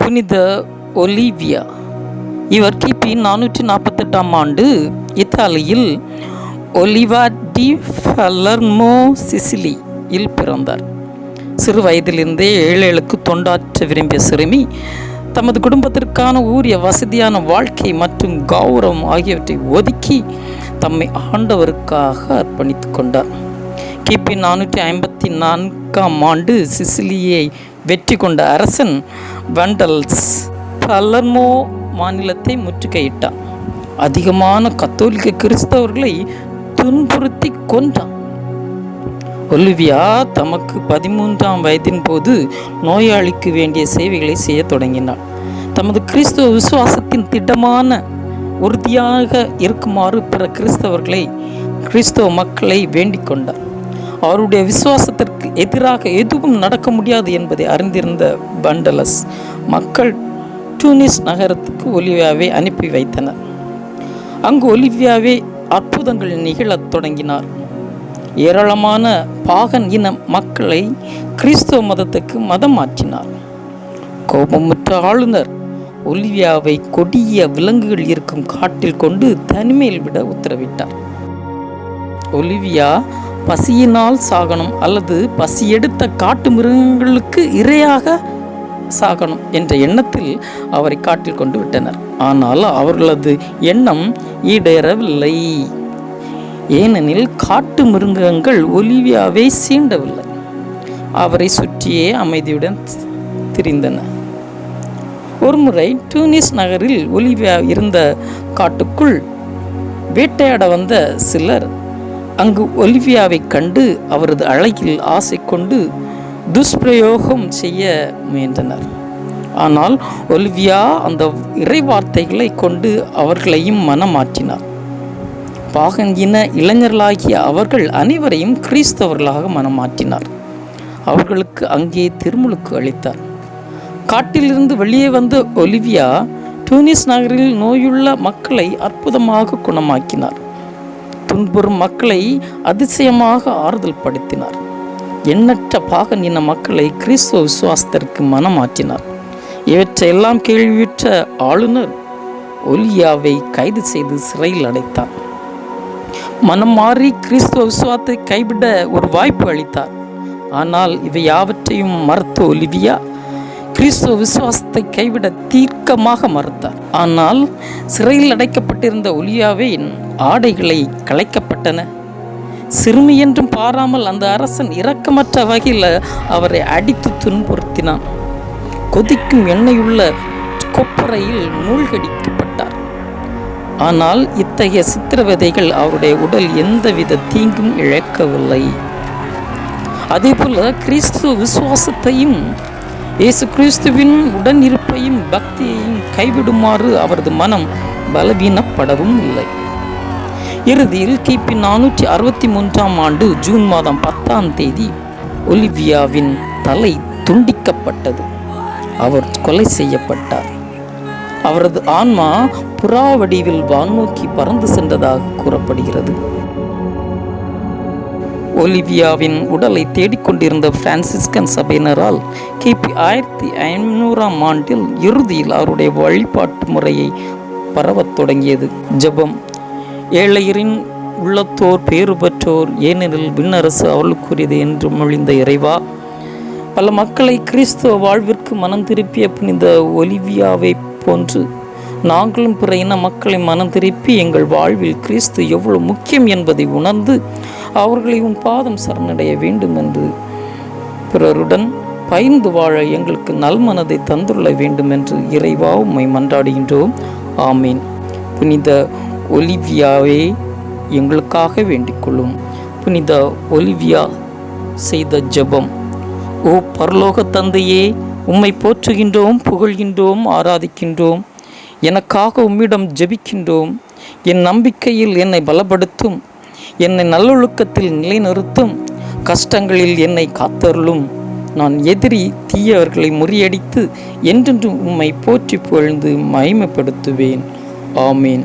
புனித ஒலிவியா. இவர் கிபி நானூற்றி நாற்பத்தெட்டாம் ஆண்டு இத்தாலியில் ஒலிவா டி ஃபலர்மோ சிசிலி இல் பிறந்தார். சிறு வயதிலிருந்தே ஏழைகளுக்கு தொண்டாற்ற விரும்பிய சிறுமி தமது குடும்பத்திற்கான ஊரிய வசதியான வாழ்க்கை மற்றும் கௌரவம் ஆகியவற்றை ஒதுக்கி தம்மை ஆண்டவருக்காக அர்ப்பணித்து கொண்டார். கிபி நானூற்றி ஐம்பத்தி நான்காம் ஆண்டு சிசிலியை வெற்றி கொண்ட அரசன் வண்டல்ஸ் பலர்மோ மாநிலத்தை முற்றுகையிட்டான். அதிகமான கத்தோலிக்க கிறிஸ்தவர்களை துன்புறுத்தி கொன்றான். ஒலிவியா தமக்கு பதிமூன்றாம் வயதின் போது நோயாளிக்கு வேண்டிய சேவைகளை செய்ய தொடங்கினார் தமது கிறிஸ்துவ விசுவாசத்தின் திட்டமான உறுதியாக இருக்குமாறு பிற கிறிஸ்தவர்களை கிறிஸ்தவ மக்களை வேண்டிக் கொண்டார். அவருடைய விசுவாசத்திற்கு எதிராக எதுவும் நடக்க முடியாது என்பதை அறிந்திருந்த பண்டலஸ் மக்கள் டூனிஸ் நகரத்துக்கு ஒலிவியாவை அனுப்பி வைத்தனர். அங்கு ஒலிவியாவே அற்புதங்கள் நிகழத் தொடங்கினார். ஏராளமான பாகன் இன மக்களை கிறிஸ்தவ மதத்துக்கு மதம் மாற்றினார் கோபமுற்ற ஆளுநர் ஒலிவியாவை கொடிய விலங்குகள் இருக்கும் காட்டில் கொண்டு தனிமையில் விட உத்தரவிட்டார். ஒலிவியா பசியினால் சாகணும் அல்லது பசியெடுத்த காட்டு மிருகங்களுக்கு இரையாக சாகணும் என்ற எண்ணத்தில் அவரை காட்டில் கொண்டு விட்டனர். ஆனால் அவர்களது எண்ணம் ஈடேறவில்லை. ஏனெனில் காட்டு மிருகங்கள் ஒலிவியாவை சீண்டவில்லை. அவரை சுற்றியே அமைதியுடன் திரிந்தன. ஒருமுறை டூனிஸ் நகரில் ஒலிவியா இருந்த காட்டுக்குள் வேட்டையாட வந்த சிலர் அங்கு ஒலிவியாவை கண்டு அவரது அழகில் ஆசை கொண்டு துஷ்பிரயோகம் செய்ய முயன்றனர். ஆனால் ஒலிவியா அந்த இறைவார்த்தைகளை கொண்டு அவர்களையும் மனமாற்றினார். பாகங்கின இளைஞர்களாகிய அவர்கள் அனைவரையும் கிறிஸ்தவர்களாக மனமாற்றினார். அவர்களுக்கு அங்கே திருமுழுக்கு அளித்தார். காட்டிலிருந்து வெளியே வந்த ஒலிவியா டூனிஸ் நகரில் நோயுள்ள மக்களை அற்புதமாக குணமாக்கினார். துன்புறும் மக்களை அதிசயமாக ஆறுதல் படுத்தினார். எண்ணற்ற பாகன் இன மக்களை கிறிஸ்துவ விசுவாசத்திற்கு மனமாற்றினார். இவற்றையெல்லாம் கேள்வியுற்ற ஆளுநர் ஒலியாவை கைது செய்து சிறையில் அடைத்தார். மனம் மாறி கிறிஸ்துவ விசுவாசத்தை கைவிட ஒரு வாய்ப்பு அளித்தார். ஆனால் இவை யாவற்றையும் மறுத்த ஒலிவியா? கிறிஸ்துவ விசுவாசத்தை கைவிட தீர்க்கமாக மறுத்தார். ஆனால் சிறையில் அடைக்கப்பட்டிருந்த ஒலியாவின் ஆடைகளை கலைக்கப்பட்டன. சிறுமி என்றும் பாராமல் அந்த அரசன் இரக்கமற்ற வகையில் அவரை அடித்து துன்புறுத்தினான். கொதிக்கும் எண்ணெயுள்ள கொப்பரையில் மூழ்கடிக்கப்பட்டார். ஆனால் இத்தகைய சித்திரவதைகள் அவருடைய உடல் எந்தவித தீங்கும் இழக்கவில்லை. அதேபோல கிறிஸ்து விசுவாசத்தையும் இயேசு கிறிஸ்துவின் உடனிருப்பையும் பக்தியையும் கைவிடுமாறு அவரது மனம் பலவீனப்படவும் இல்லை. இறுதியில் கிபி நானூற்றி அறுபத்தி மூன்றாம் ஆண்டு ஜூன் மாதம் பத்தாம் தேதி ஒலிவியாவின் தலை துண்டிக்கப்பட்டது. அவர் கொலை செய்யப்பட்டார். அவரது ஆன்மா புறா வடிவில் வான்நோக்கி பறந்து சென்றதாக கூறப்படுகிறது. ஒலிவியாவின் உடலை தேடிக்கொண்டிருந்த பிரான்சிஸ்கன் சபையினரால் கிபி ஆயிரத்தி ஐநூறாம் ஆண்டில் இறுதியில் அவருடைய வழிபாட்டு முறையை பரவத் தொடங்கியது. ஜெபம் ஏழையரின் உள்ளத்தோர் பேறு பெற்றோர் ஏனெனில் விண்ணரசு அவளுக்குரியது என்று மொழிந்த இறைவா. பல மக்களை கிறிஸ்துவ வாழ்விற்கு மனம் திருப்பிய புனித ஒலிவியாவை போன்று நாங்களும் பிற இன மக்களை மனம் திருப்பி எங்கள் வாழ்வில் கிறிஸ்து எவ்வளவு முக்கியம் என்பதை உணர்ந்து அவர்களை உன் பாதம் சரணடைய வேண்டும் என்று பிறருடன் பயந்து வாழ எங்களுக்கு நல்மனதை தந்துள்ள வேண்டும் என்று இறைவா உம்மை மன்றாடுகின்றோம். ஆமீன். புனித ஒலிவியாவே எங்களுக்காக வேண்டிக்கொள்ளும். புனித ஒலிவியா செய்த ஜெபம். ஓ பரலோக தந்தையே உம்மை போற்றுகின்றோம் புகழ்கின்றோம் ஆராதிக்கின்றோம். எனக்காக உம்மிடம் ஜெபிக்கின்றோம். என் நம்பிக்கையில் என்னை பலப்படுத்தும். என்னை நல்லொழுக்கத்தில் நிலைநிறுத்தும். கஷ்டங்களில் என்னை காத்தருளும். நான் எதிரி தீயவர்களை முறியடித்து என்றென்றும் உம்மை போற்றி புகழ்ந்து மகிமைப்படுத்துவேன். ஆமீன்.